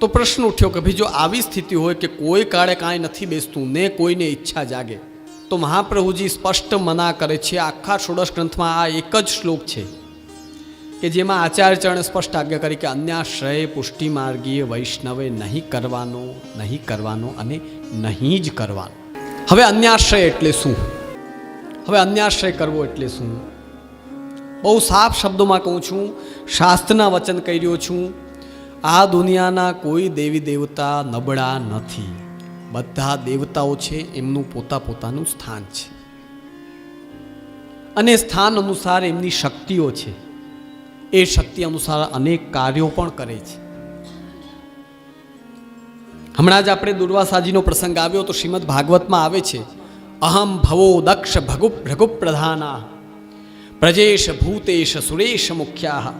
તો પ્રશ્ન ઉઠ્યો કે ભાઈ જો આવી સ્થિતિ હોય કે કોઈ કાળે કાંઈ નથી બેસતું, ને કોઈને ઈચ્છા જાગે, તો મહાપ્રભુજી સ્પષ્ટ મના કરે છે, આખા ષોડશ ગ્રંથમાં આ એક જ શ્લોક છે, કે જેમાં આચાર્યચરણે સ્પષ્ટ આજ્ઞા કરી કે અન્યાશ્રય પુષ્ટિ માર્ગીય વૈષ્ણવે નહીં કરવાનો નહીં કરવાનો અને નહીં જ કરવાનો. હવે અન્યાશ્રય એટલે શું? હવે અન્યાશ્રય કરવો એટલે શું? બહુ સાફ શબ્દોમાં કહું છું, શાસ્ત્રના વચન કહી રહ્યો છું આ દુનિયાના કોઈ દેવી દેવતા નબળા નથી. બધા દેવતાઓ છે, એમનું પોતા પોતાનું સ્થાન છે. અને સ્થાન અનુસાર એમની શક્તિઓ છે. એ શક્તિ અનુસાર અનેક કાર્યો પણ કરે છે. હમણાં જ આપણે દુર્વાસાજીનો પ્રસંગ આવ્યો તો શ્રીમદ ભાગવતમાં આવે છે, અહમ ભવો દક્ષ ભગુ ભૃગુપ્રધાના પ્રજેશ ભૂતેશ સુરેશ મુખ્યા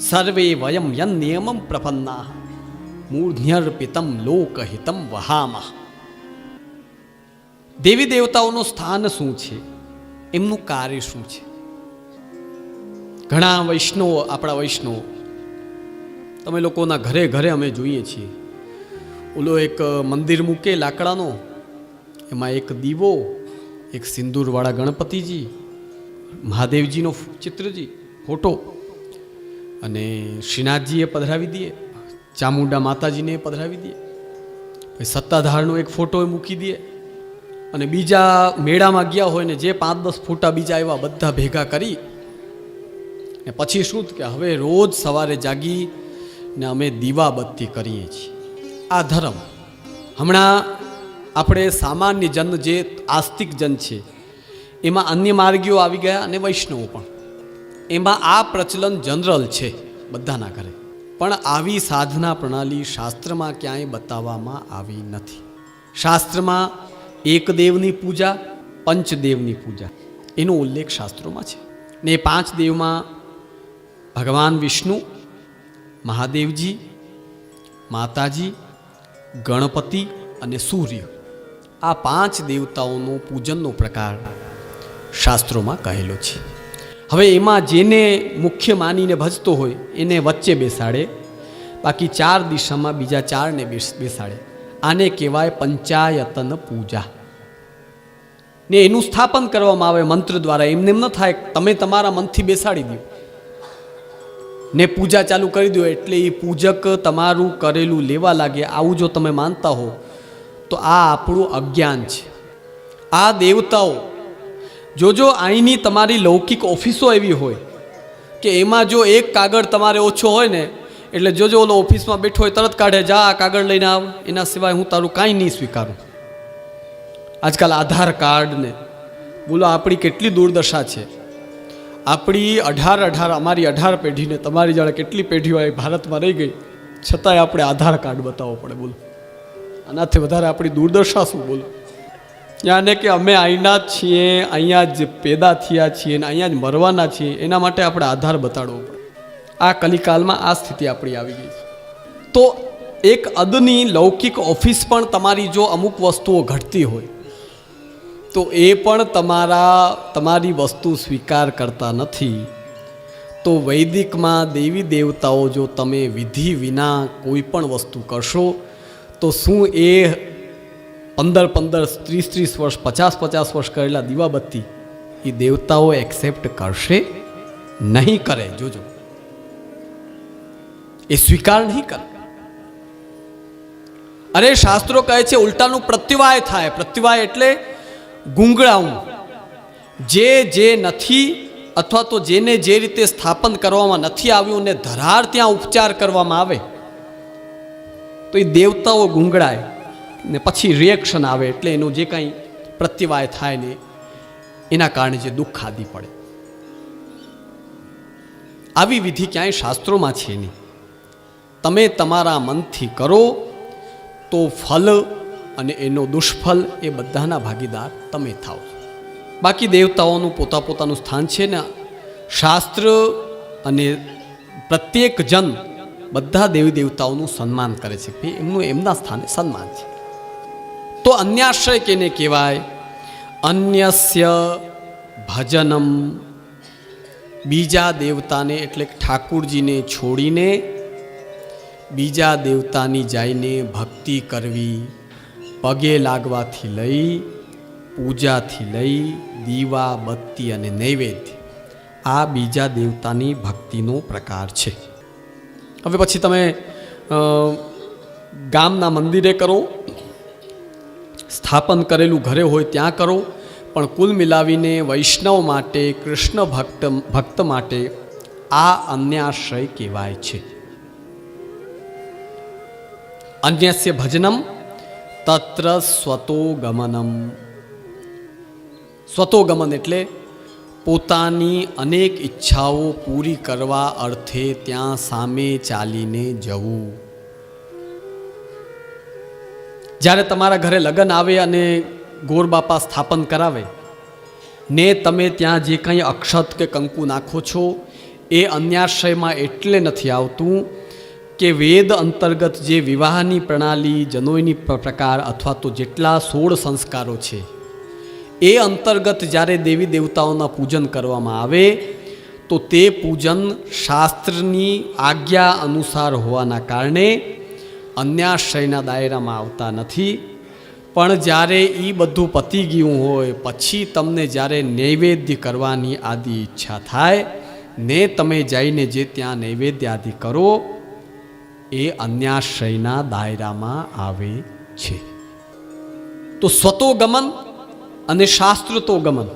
સર્વે વયમ યન નિયમમ પ્રપન્ના મૂર્ધ્યર્પિતમ લોકહિતમ વહામા દેવી દેવતાઓનું સ્થાન શું છે? એમનું કાર્ય શું છે? ઘણા વૈષ્ણવો, આપણા વૈષ્ણવ, તમે લોકોના ઘરે ઘરે અમે જોઈએ છીએ. ઓલો એક મંદિર મૂકે લાકડાનો, એમાં એક દીવો, એક સિંદૂરવાળા ગણપતિજી, મહાદેવજીનો ચિત્રજી, ફોટો અને શ્રીનાથજીએ પધરાવી દઈએ ચામુંડા માતાજીને પધરાવી દઈએ પછી સત્તાધારનો એક ફોટો મૂકી દઈએ અને બીજા મેળામાં ગયા હોય ને જે પાંચ દસ ફોટા બીજા એવા બધા ભેગા કરી ને પછી શું કે હવે રોજ સવારે જાગી ને અમે દીવાબત્તી કરીએ છીએ. આ ધર્મ. હમણાં આપણે સામાન્ય જન જે આસ્તિક જન છે, એમાં અન્ય માર્ગીઓ આવી ગયા અને વૈષ્ણવો પણ. એમાં આ પ્રચલન જનરલ છે બધાના ઘરે. પણ આવી સાધના પ્રણાલી શાસ્ત્રમાં ક્યાંય બતાવવામાં આવી નથી. શાસ્ત્રમાં એક દેવની પૂજા પંચદેવની પૂજા. એનો ઉલ્લેખ શાસ્ત્રોમાં છે. ને પાંચ દેવમાં ભગવાન વિષ્ણુ, મહાદેવજી, માતાજી, ગણપતિ અને સૂર્ય. આ પાંચ દેવતાઓનો પૂજનનો પ્રકાર શાસ્ત્રોમાં કહેલો છે. હવે એમાં જેને મુખ્ય માનીને ભજતો હોય, એને વચ્ચે બેસાડે, બાકી ચાર દિશામાં બીજા ચારને બેસ, બેસાડે. આને કહેવાય પંચાયતન પૂજા. ને એનું સ્થાપન કરવામાં આવે મંત્ર દ્વારા, એમને એમ ન થાય તમે તમારા મનથી બેસાડી દો. ને પૂજા ચાલુ કરી દો એટલે એ પૂજક તમારું કરેલું લેવા લાગે, આવું જો તમે માનતા હો, તો આ આપણું અજ્ઞાન છે. આ દેવતાઓ જો જો અહીંની તમારી લૌકિક ઓફિસો એવી હોય કે એમાં જો એક કાગળ તમારે ઓછો હોય ને, એટલે જોજો ઓલો ઓફિસમાં બેઠો હોય, તરત કાઢે, જા, આ કાગળ લઈને આવ, એના સિવાય હું તારું કાંઈ નહીં સ્વીકારું. આજકાલ આધાર કાર્ડ ને, બોલો, આપણી કેટલી દુર્દશા છે. આપણી અઢાર અઢાર, અમારી અઢાર પેઢીને તમારી જાણે કેટલી પેઢીઓ એ ભારતમાં રહી ગઈ. છતાંય આપણે આધાર કાર્ડ બતાવવો પડે, બોલો. આનાથી વધારે આપણી દુર્દશા શું, બોલો? યાને કે અમે અહીંના છીએ, અહીંયા જ પેદા થયા છીએ ને અહીંયા જ મરવાના છીએ, એના માટે આપણે આધાર બતાડવો પડે. આ કલિકાલમાં આ સ્થિતિ આપણી આવી ગઈ છે. તો એક અદની લૌકિક ઓફિસ પણ તમારી જો અમુક વસ્તુઓ ઘટતી હોય, તો એ પણ તમારા, તમારી વસ્તુ સ્વીકાર કરતા નથી. તો વૈદિકમાં દેવી દેવતાઓ જો તમે વિધિ વિના કોઈ પણ વસ્તુ કરશો, તો શું એ પંદર પંદર ત્રીસ ત્રીસ વર્ષ, પચાસ પચાસ વર્ષ કરેલા દીવાબત્તી એ દેવતાઓ એક્સેપ્ટ કરશે નહીં કરે. જોજો. એ સ્વીકાર નહીં કરે. અરે શાસ્ત્રો કહે છે, ઉલટાનું પ્રત્યવાય થાય. પ્રત્યવાય એટલે ગુંગળાવું. જે જે નથી અથવા તો જેને જે રીતે સ્થાપન કરવામાં નથી આવ્યું ને ધરાર ત્યાં ઉપચાર કરવામાં આવે, તો એ દેવતાઓ ગુંગળાય. ને પછી રિએક્શન આવે એટલે એનું જે કાંઈ પ્રત્યવાય થાય ને એના કારણે જે દુઃખ ખાધી પડે. આવી વિધિ ક્યાંય શાસ્ત્રોમાં છે નહીં. તમે તમારા મનથી કરો તો ફલ અને એનો દુષ્ફલ એ બધાના ભાગીદાર તમે થાઓ. બાકી દેવતાઓનું પોતા પોતાનું સ્થાન છે ને શાસ્ત્ર અને પ્રત્યેક જન બધા દેવી દેવતાઓનું સન્માન કરે છે. એમનું એમના સ્થાને સન્માન છે. તો અન્યાશ્રય કેને કહેવાય? અન્યસ્ય ભજનમ. બીજા દેવતાને એટલે ઠાકુરજીને છોડીને બીજા દેવતાની જઈને ભક્તિ કરવી, પગે લાગવાથી લઈ, પૂજાથી લઈ, દીવા, બત્તી અને નૈવેદ્ય. આ બીજા દેવતાની ભક્તિનો પ્રકાર છે. હવે પછી તમે ગામના મંદિરે કરો. સ્થાપન કરેલું ઘરે હોય ત્યાં કરો. પણ કુલ મિલાવીને વૈષ્ણવ માટે, કૃષ્ણ ભક્ત ભક્ત માટે આ અન્યાશ્રય કહેવાય છે. અન્યસ્ય ભજનમ તત્ર સ્વતો ગમનમ. સ્વતો ગમન એટલે પોતાની અનેક ઈચ્છાઓ પૂરી કરવા અર્થે ત્યાં સામે ચાલીને જવું. જ્યારે તમારા ઘરે લગ્ન આવે અને ગોરબાપા સ્થાપન કરાવે, ને તમે ત્યાં જે કંઈ અક્ષત કે કંકુ નાખો છો, એ અન્યાશ્રયમાં એટલે નથી આવતું કે વેદ અંતર્ગત જે વિવાહની પ્રણાલી જનોયની પ્રકાર અથવા તો જેટલા સોળ સંસ્કારો છે, એ અંતર્ગત જ્યારે દેવી દેવતાઓના પૂજન કરવામાં આવે, તો તે પૂજન શાસ્ત્રની આજ્ઞા અનુસાર હોવાના કારણે અન્યાશ્રયના દાયરામાં આવતા નથી. પણ જ્યારે એ બધું પતી ગયું હોય, પછી તમને જ્યારે નૈવેદ્ય કરવાની આદિ ઈચ્છા થાય, ને તમે જઈને જે ત્યાં નૈવેદ્ય આદિ કરો, એ અન્યાશ્રયના દાયરામાં આવે છે. તો સ્વતોગમન અને શાસ્ત્રતો ગમન,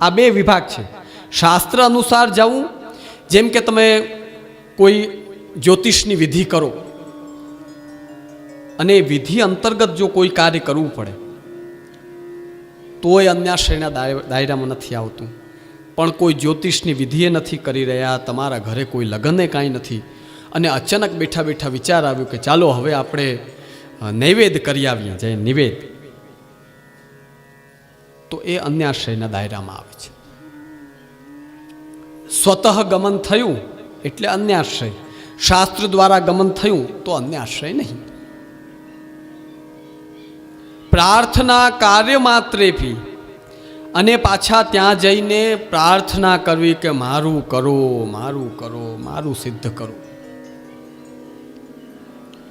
આ બે વિભાગ છે. શાસ્ત્ર અનુસાર જવું, જેમ કે તમે કોઈ જ્યોતિષની વિધિ કરો અને એ વિધિ અંતર્ગત જો કોઈ કાર્ય કરવું પડે તો એ અન્યાશ્રયના દાય- દાયરામાં નથી આવતું. પણ કોઈ જ્યોતિષની વિધિએ નથી કરી રહ્યા, તમારા ઘરે કોઈ લગ્ને કાંઈ નથી. અને અચાનક બેઠા બેઠા વિચાર આવ્યો કે ચાલો હવે આપણે નૈવેદ કરી આવીએ જે નિવેદ તો એ અન્યાશ્રયના દાયરામાં આવે છે. સ્વતઃ ગમન થયું એટલે અન્યાશ્રય. શાસ્ત્ર દ્વારા ગમન થયું તો અન્યાશ્રય નહીં. પ્રાર્થના કાર્ય માત્રેથી અને પાછા ત્યાં જઈને પ્રાર્થના કરવી કે મારું કરો મારું કરો, મારું સિદ્ધ કરો.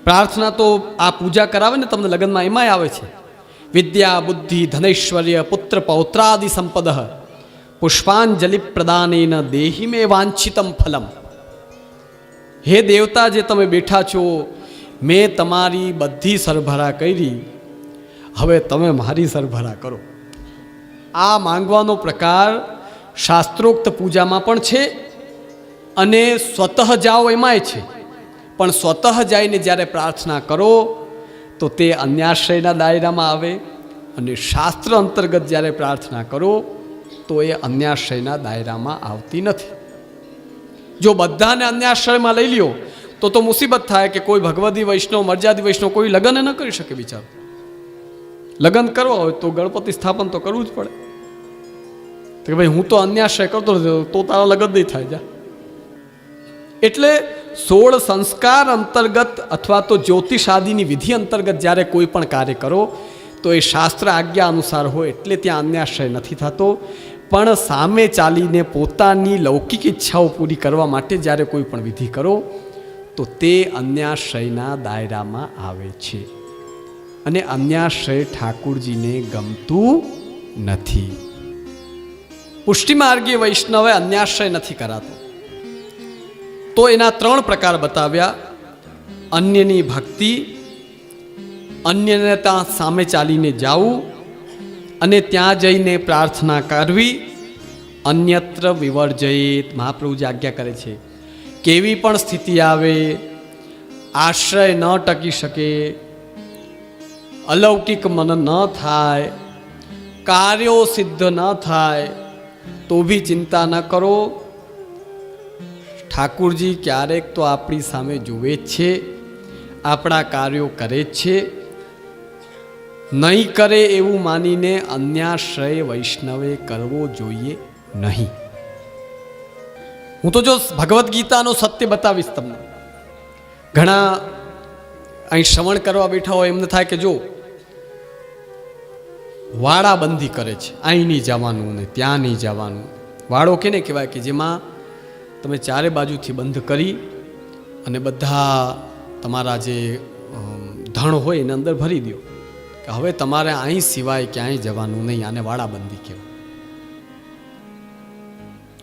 પ્રાર્થના તો આ પૂજા કરાવે ને તમને લગ્નમાં એમાંય આવે છે. વિદ્યા, બુદ્ધિ, ધનૈશ્વર્ય, પુત્ર, પૌત્રાદિ સંપદ. પુષ્પાંજલિ પ્રદાનેન દેહી મે વાંછિતમ ફલમ. હે દેવતા, જે તમે બેઠા છો, મેં તમારી બધી સરભરા કરી. હવે તમે મારી સરભરા કરો. આ માંગવાનો પ્રકાર શાસ્ત્રોક્ત પૂજામાં પણ છે અને સ્વતઃ જાઓ એમાંય છે. પણ સ્વતઃ જઈને જ્યારે પ્રાર્થના કરો, તો તે અન્યાશ્રયના દાયરામાં આવે અને શાસ્ત્ર અંતર્ગત જ્યારે પ્રાર્થના કરો, તો એ અન્યાશ્રયના દાયરામાં આવતી નથી. જો બધાને અન્યાશ્રયમાં લઈ લ્યો, તો તો મુસીબત થાય કે કોઈ ભગવદી વૈષ્ણવ, મર્યાદી વૈષ્ણવ કોઈ લગ્ન ન કરી શકે બિચારો. લગ્ન કરવા હોય તો ગણપતિ સ્થાપન તો કરવું જ પડે. કે ભાઈ હું તો અન્યાશય કરતો તો તારા લગ્ન નહીં થાય, જા. એટલે સોળ સંસ્કાર અંતર્ગત અથવા તો જ્યોતિષ આદિની વિધિ અંતર્ગત જ્યારે કોઈ પણ કાર્ય કરો, તો એ શાસ્ત્ર આજ્ઞા અનુસાર હોય એટલે ત્યાં અન્યાશય નથી થતો. પણ સામે ચાલીને પોતાની લૌકિક ઈચ્છાઓ પૂરી કરવા માટે જ્યારે કોઈ પણ વિધિ કરો, તો તે અન્યાશયના દાયરામાં આવે છે. અને અન્યાશ્રય ઠાકુરજીને ગમતું નથી. પુષ્ટિમાર્ગીય વૈષ્ણવે અન્યાશ્રય નથી કરાતો. તો એના ત્રણ પ્રકાર બતાવ્યા. અન્યની ભક્તિ, અન્યને ત્યાં સામે ચાલીને જાવું અને ત્યાં જઈને પ્રાર્થના કરવી. અન્યત્ર વિવર્જયિત મહાપ્રભુજી આજ્ઞા કરે છે, કેવી પણ સ્થિતિ આવે, આશ્રય ન ટકી શકે અલૌકિક મન ન થાય, કાર્યો સિદ્ધ ન થાય, તો બી ચિંતા ન કરો. ઠાકુરજી ક્યારેક તો આપણી સામે જુએ જ છે, આપણા કાર્યો કરે જ છે. નહીં કરે એવું માનીને અન્યાશ્રય વૈષ્ણવે કરવો જોઈએ નહીં. હું તો જો ભગવદ્ ગીતાનો સત્ય બતાવીશ તમને. ઘણા અહીં શ્રવણ કરવા બેઠા હોય એમને થાય કે જો વાડાબંધી કરે છે. અહીં નહીં જવાનું ને ત્યાં નહીં જવાનું. વાડો કેને કહેવાય કે જેમાં તમે ચારે બાજુથી બંધ કરી અને બધા તમારા જે ધણ હોય એને અંદર ભરી દો. કે હવે તમારે અહીં સિવાય ક્યાંય જવાનું નહીં, આને વાડાબંધી કહેવાય.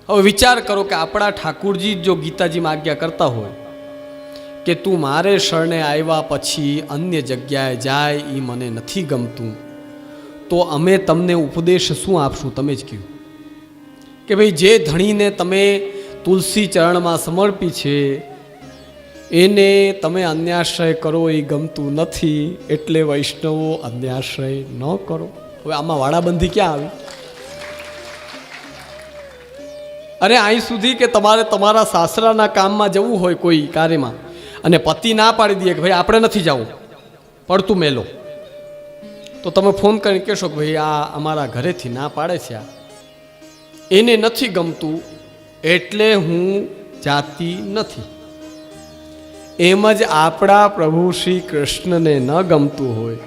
હવે વિચાર કરો કે આપણા ઠાકુરજી જો ગીતાજીમાં આજ્ઞા કરતા હોય કે તું મારે શરણે આવ્યા પછી અન્ય જગ્યાએ જાય એ મને નથી ગમતું. તો અમે તમને ઉપદેશ શું આપશું? તમે જ કહ્યું કે ભાઈ, જે ધણીને તમે તુલસી ચરણમાં સમર્પી છે, એને તમે અન્યાશ્રય કરો, એ ગમતું નથી, એટલે વૈષ્ણવો અન્યાશ્રય ન કરો. હવે આમાં વાડાબંધી ક્યાં આવી? અરે અહીં સુધી કે તમારે તમારા સાસરાના કામમાં જવું હોય કોઈ કાર્યમાં, અને પતિ ના પાડી દે કે ભાઈ, આપણે નથી જવું. પડતું મેલો. તો તમે ફોન કરીને કહેશો કે ભાઈ, આ અમારા ઘરેથી ના પાડે છે આ. એને નથી ગમતું, એટલે હું જાતી નથી. એમ જ આપણા પ્રભુ શ્રી કૃષ્ણને ન ગમતું હોય.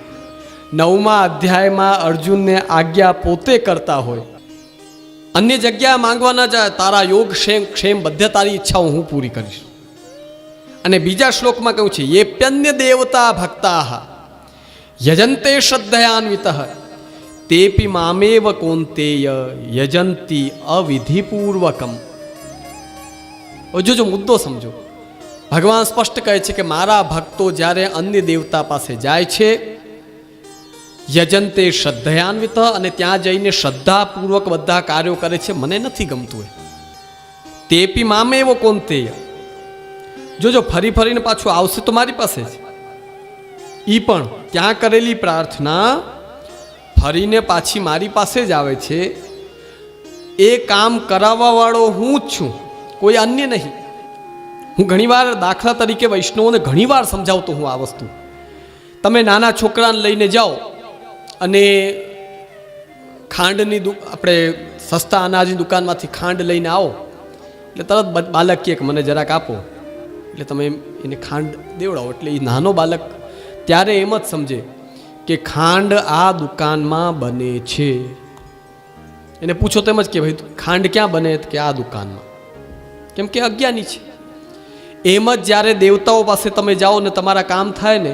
નવમા અધ્યાયમાં અર્જુનને આજ્ઞા પોતે કરતા હોય. અન્ય જગ્યા માંગવા ન જાય તારા યોગ ક્ષેમ ક્ષેમ બધે તારી ઈચ્છાઓ હું પૂરી કરીશ. અને બીજા શ્લોકમાં કહ્યું છે યેપ્યન્ય દેવતા ભક્તા. યજંતે શ્રદ્ધયાન્વિત તેપી મામેવ કોંતેય યજંતી અવિધિપૂર્વકમ જોજો મુદ્દો સમજો ભગવાન સ્પષ્ટ કહે છે કે મારા ભક્તો જ્યારે અન્ય દેવતા પાસે જાય છે યજંતે શ્રદ્ધયાન્વિત અને ત્યાં જઈને શ્રદ્ધાપૂર્વક બધા કાર્યો કરે છે મને નથી ગમતું એ તેપી મામેવ કોંતેય જોજો ફરી ફરીને પાછું આવશે તો મારી પાસે જ ઈ પણ ત્યાં કરેલી પ્રાર્થના ફરીને પાછી મારી પાસે જ આવે છે. એ કામ કરાવવાવાળો હું જ છું, કોઈ અન્ય નહીં. હું ઘણીવાર દાખલા તરીકે વૈષ્ણવોને ઘણીવાર સમજાવતો હું આ વસ્તુ. તમે નાના છોકરાને લઈને જાઓ અને ખાંડની દુ, આપણે સસ્તા અનાજની દુકાનમાંથી ખાંડ લઈને આવો. એટલે તરત બાલક કે મને જરાક આપો. એટલે તમે એને ખાંડ દેવડાવો, એટલે એ નાનો બાલક ત્યારે એમ જ સમજે કે ખાંડ આ દુકાનમાં બને છે. એને પૂછો તેમ જ કે ભાઈ, ખાંડ ક્યાં બને કે આ દુકાનમાં? કેમ કે અજ્ઞાની છે. એમ જ જ્યારે દેવતાઓ પાસે તમે જાઓ ને તમારા કામ થાય ને,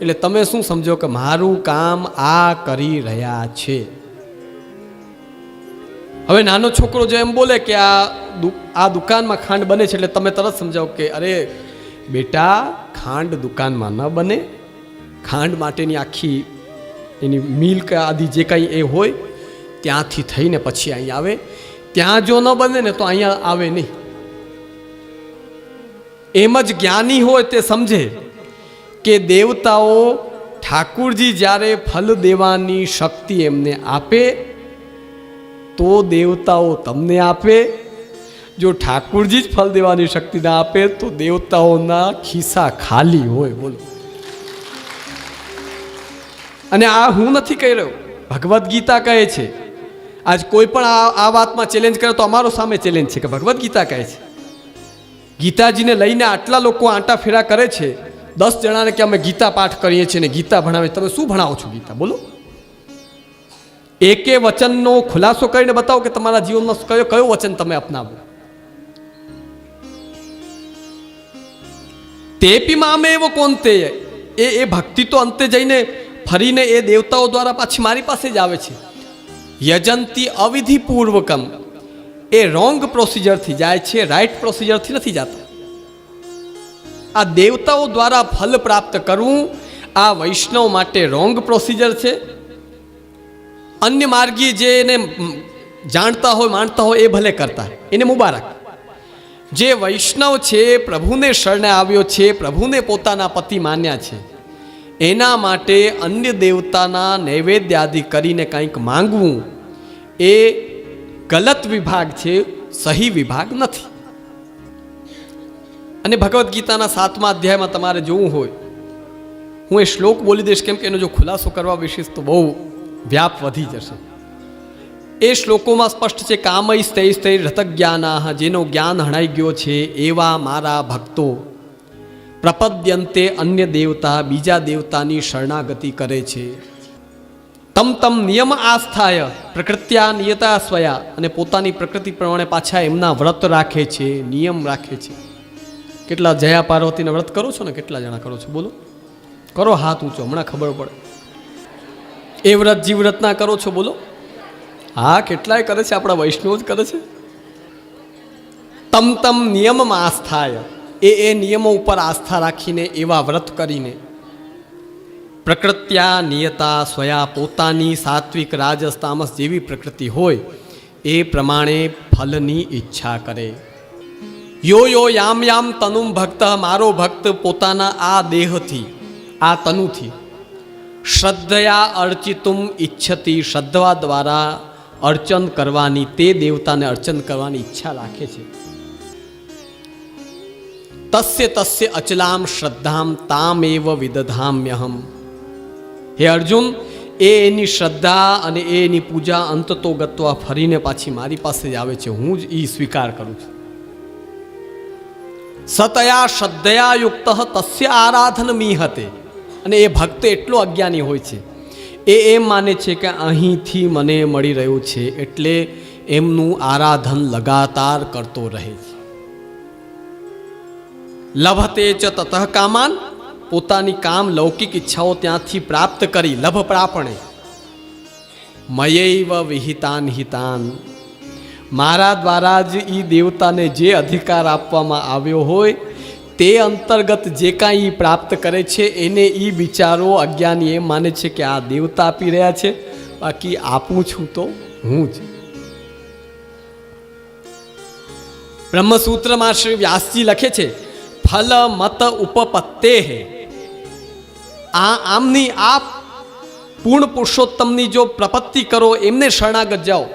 એટલે તમે શું સમજો કે મારું કામ આ કરી રહ્યા છે. હવે નાનો છોકરો જો એમ બોલે કે આ આ દુકાનમાં ખાંડ બને છે, એટલે તમે તરત સમજાવો કે અરે બેટા, ખાંડ દુકાનમાં ન બને. ખાંડ માટેની આખી એની મિલ્ક આદિ જે કંઈ એ હોય, ત્યાંથી થઈને પછી અહીં આવે. ત્યાં જો ન બને ને તો અહીંયા આવે નહીં. એમ જ જ્ઞાની હોય તે સમજે કે દેવતાઓ ઠાકુરજી જ્યારે ફલ દેવાની શક્તિ એમને આપે, તો દેવતાઓ તમને આપે. જો ઠાકુરજી જ ફલ દેવાની શક્તિ ના આપે, તો દેવતાઓના ખિસ્સા ખાલી હોય બોલો. અને આ હું નથી કહી રહ્યો. ભગવદ્ ગીતા કહે છે, આજ કોઈ પણ આ આ વાતમાં ચેલેન્જ કરે તો અમારો સામે ચેલેન્જ છે કે ભગવદ્ ગીતા કહે છે. ગીતાજીને લઈને આટલા લોકો આંટા ફેરા કરે છે, દસ જણાને કે અમે ગીતા પાઠ કરીએ છીએ ને ગીતા ભણાવે તમે શું ભણાવો છો ગીતા? બોલો. એકે વચનનો ખુલાસો કરીને બતાવો કે તમારા જીવનમાં કયો કયો વચન તમે અપનાવો. તેપીમાં અમે એવો કોણ તે એ એ ભક્તિ તો અંતે જઈને ફરીને એ દેવતાઓ દ્વારા પાછી મારી પાસે જ આવે છે. યજંતી અવિધિપૂર્વકમ. એ રોંગ પ્રોસિજરથી જાય છે રાઈટ પ્રોસિજરથી નથી જતા. આ દેવતાઓ દ્વારા ફલ પ્રાપ્ત કરવું આ વૈષ્ણવ માટે રોંગ પ્રોસિજર છે. અન્ય માર્ગી જે એને જાણતા હોય માનતા હોય એ ભલે કરતા. એને મુબારક. જે વૈષ્ણવ છે, પ્રભુને શરણે આવ્યો છે, પ્રભુને પોતાના પતિ માન્યા છે. એના માટે અન્ય દેવતાના નૈવેદ્યાદિ કરીને કંઈક માંગવું એ ગલત વિભાગ છે, સહી વિભાગ નથી. અને ભગવદ્ ગીતાના સાતમા અધ્યાયમાં તમારે જોવું હોય, હું એ શ્લોક બોલી દઈશ કેમ કે એનો જો ખુલાસો કરવા વિશેષ તો બહુ વ્યાપ વધી જશે. એ શ્લોકોમાં સ્પષ્ટ છે કામય સ્થૈ સ્થૈ રતક જ્ઞાના જેનો જ્ઞાન હણાઈ ગયો છે એવા મારા ભક્તો. પ્રપદ્યંતે અન્ય દેવતા બીજા દેવતાની શરણાગતિ કરે છે. તમ તમ નિયમ આસ્થાય, પ્રકૃત્યા નિયતા સ્વયા અને પોતાની પ્રકૃતિ પ્રમાણે પાછા એમના વ્રત રાખે છે, નિયમ રાખે છે. કેટલા જયા પાર્વતીના વ્રત કરો છો ને? કેટલા જણા કરો છો? બોલો. કરો હાથ ઊંચો, હમણાં ખબર પડે. એ વ્રત જીવ વ્રતના કરો છો? બોલો. હા, કેટલાય કરે છે, આપણા વૈષ્ણવ જ કરે છે. તમ તમ નિયમમાં આસ્થાય. એ એ નિયમો ઉપર આસ્થા રાખીને, એવા વ્રત કરીને પ્રકૃત્યા નિયતા સ્વયા પોતાની સાત્વિક રાજસ તામસ જેવી પ્રકૃતિ હોય, એ પ્રમાણે ફલની ઈચ્છા કરે. યો યો યામ યામ તનુમ ભક્ત, મારો ભક્ત પોતાના આ દેહથી, આ તનુથી શ્રદ્ધયા અર્ચિતુમ ઈચ્છતી શ્રદ્ધા દ્વારા અર્ચન કરવાની, તે દેવતાને અર્ચન કરવાની ઈચ્છા રાખે છે. તસ્ય તસ્ય અચલામ શ્રદ્ધામ તામેવ વિદધામ્યહમ હે અર્જુન એ એની શ્રદ્ધા અને એ એની પૂજા અંતતો ગત્વા ફરીને પાછી મારી પાસે જ આવે છે હું જ એ સ્વીકાર કરું છું સતયા શ્રદ્ધયા યુક્ત તસ્ય આરાધન મીહતે અને એ ભક્ત એટલો અજ્ઞાની હોય છે એ એમ માને છે કે અહીંથી મને મળી રહ્યું છે એટલે એમનું આરાધન લગાતાર કરતો રહે છે લભતે ચ તતઃ કામાન. પોતાની કામ લૌકિક ઈચ્છાઓ ત્યાંથી પ્રાપ્ત કરી લભ પ્રાપણે. મયૈવ વિહિતાન હિતાન. મારા દ્વારા જ એ દેવતાને જે અધિકાર આપવામાં આવ્યો હોય, તે અંતર્ગત જે કાંઈ પ્રાપ્ત કરે છે, એને એ વિચારો અજ્ઞાની એમ માને છે કે આ દેવતા આપી રહ્યા છે. બાકી આપું છું તો હું જ. બ્રહ્મસૂત્રમાં શ્રી વ્યાસજી લખે છે ફલ મત ઉપપત્તે આ આમની આ પૂર્ણ પુરુષોત્તમની જો પ્રપત્તિ કરો એમને શરણાગત જાઓ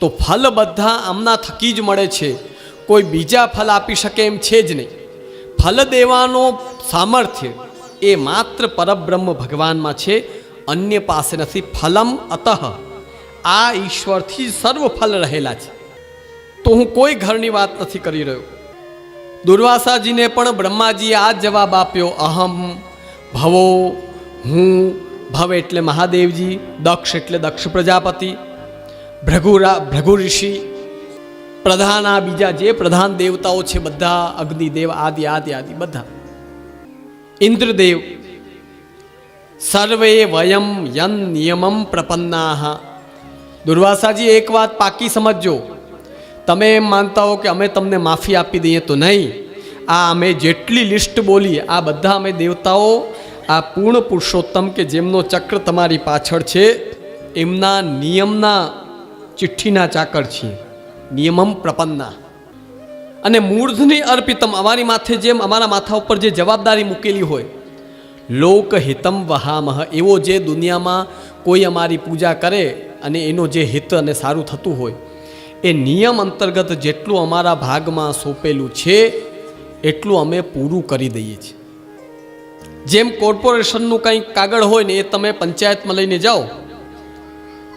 તો ફલ બધા આમના થકી જ મળે છે કોઈ બીજા ફલ આપી શકે એમ છે જ નહીં ફલ દેવાનો સામર્થ્ય એ માત્ર પરબ્રહ્મ ભગવાનમાં છે અન્ય પાસે નથી ફલમ અતઃ આ ઈશ્વરથી સર્વ ફલ રહેલા છે તો હું કોઈ ઘરની વાત નથી કરી રહ્યો દુર્વાસાજીને પણ બ્રહ્માજીએ આ જવાબ આપ્યો, અહમ ભવો, હું ભવ એટલે મહાદેવજી, દક્ષ એટલે દક્ષ પ્રજાપતિ, ભ્રગુરા ભૃગુ ઋષિ પ્રધાન આ બીજા જે પ્રધાન દેવતાઓ છે બધા, અગ્નિદેવ, આદિ આદિ આદિ, બધા. ઇન્દ્રદેવ, સર્વે વયમ યન નિયમમ પ્રપન્ના. દુર્વાસાજી એક વાત પાકી સમજજો. તમે એમ માનતા હો કે અમે તમને માફી આપી દઈએ તો નહીં. આ અમે જેટલી લિસ્ટ બોલી, આ બધા અમે દેવતાઓ, આ પૂર્ણ પુરુષોત્તમ કે જેમનો ચક્ર તમારી પાછળ છે, એમના નિયમના ચિઠ્ઠીના ચાકર છીએ. નિયમમ પ્રપન્ના. અને મૂર્ધની અર્પિતમ, અમારી માથે જેમ અમારા માથા ઉપર જે જવાબદારી મૂકેલી હોય લોકહિતમ વહામહ, એવો જે દુનિયામાં કોઈ અમારી પૂજા કરે અને એનો જે હિત અને સારું થતું હોય એ નિયમ અંતર્ગત જેટલું અમારા ભાગમાં સોંપેલું છે, એટલું અમે પૂરું કરી દઈએ છીએ. જેમ કોર્પોરેશનનું કંઈક કાગળ હોય ને એ તમે પંચાયતમાં લઈને જાઓ,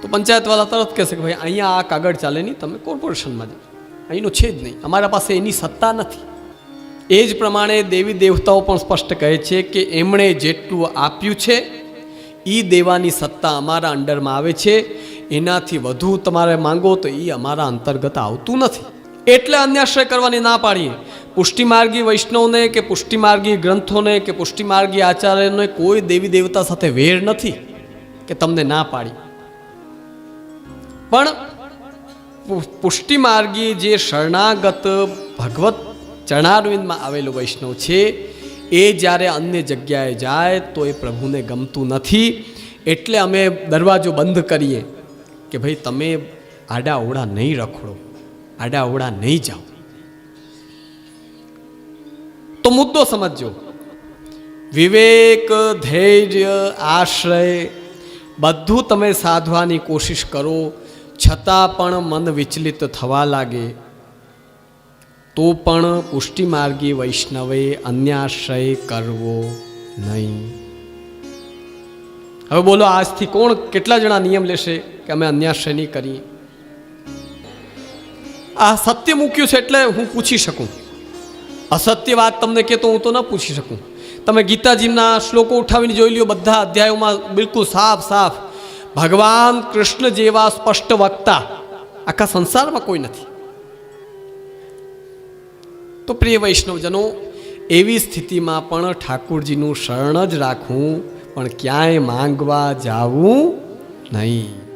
તો પંચાયતવાળા તરત કહેશે કે ભાઈ, અહીંયા આ કાગળ ચાલે નહીં, તમે કોર્પોરેશનમાં જાઓ. અહીંનું છે જ નહીં. અમારા પાસે એની સત્તા નથી. એ જ પ્રમાણે દેવી દેવતાઓ પણ સ્પષ્ટ કહે છે કે એમણે જેટલું આપ્યું છે એ દેવાની સત્તા અમારા અંડરમાં આવે છે. એનાથી વધુ તમારે માંગો તો એ અમારા અંતર્ગત આવતું નથી. એટલે અન્યાશ્રય કરવાની ના પાડીએ. પુષ્ટિમાર્ગી વૈષ્ણવને કે પુષ્ટિમાર્ગી ગ્રંથોને કે પુષ્ટિમાર્ગી આચાર્યને કોઈ દેવી દેવતા સાથે વેર નથી કે તમને ના પાડી. પણ પુષ્ટિમાર્ગી જે શરણાગત ભગવત ચરણારવિંદમાં આવેલો વૈષ્ણવ છે, એ જ્યારે અન્ય જગ્યાએ જાય તો એ પ્રભુને ગમતું નથી. એટલે અમે દરવાજો બંધ કરીએ. કે ભાઈ તમે આડા અવળા નહીં રખડો, આડા અવળા નહીં જાઓ. તો મુદ્દો સમજજો. વિવેક, ધૈર્ય, આશ્રય બધું તમે સાધવાની કોશિશ કરો, છતાં પણ મન વિચલિત થવા લાગે. તો પણ પુષ્ટિમાર્ગી વૈષ્ણવે અન્યાશ્રય કરવો નહીં. હવે બોલો, આજથી કોણ કેટલા જણા નિયમ લેશે? કે અમે અન્યાશ્રય નહીં કરીએ. આ સત્ય મૂક્યું છે એટલે હું પૂછી શકું. અસત્ય વાત તમને કહેતો હું તો ન પૂછી શકું. તમે ગીતાજીના શ્લોકો ઉઠાવીને જોઈ લ્યો, બધા અધ્યાયોમાં બિલકુલ સાફ સાફ. ભગવાન કૃષ્ણ જેવા સ્પષ્ટ વક્તા આખા સંસારમાં કોઈ નથી. તો પ્રિય વૈષ્ણવજનો, એવી સ્થિતિમાં પણ ઠાકુરજીનું શરણ જ રાખવું, પણ ક્યાંય માંગવા જાવું નહીં.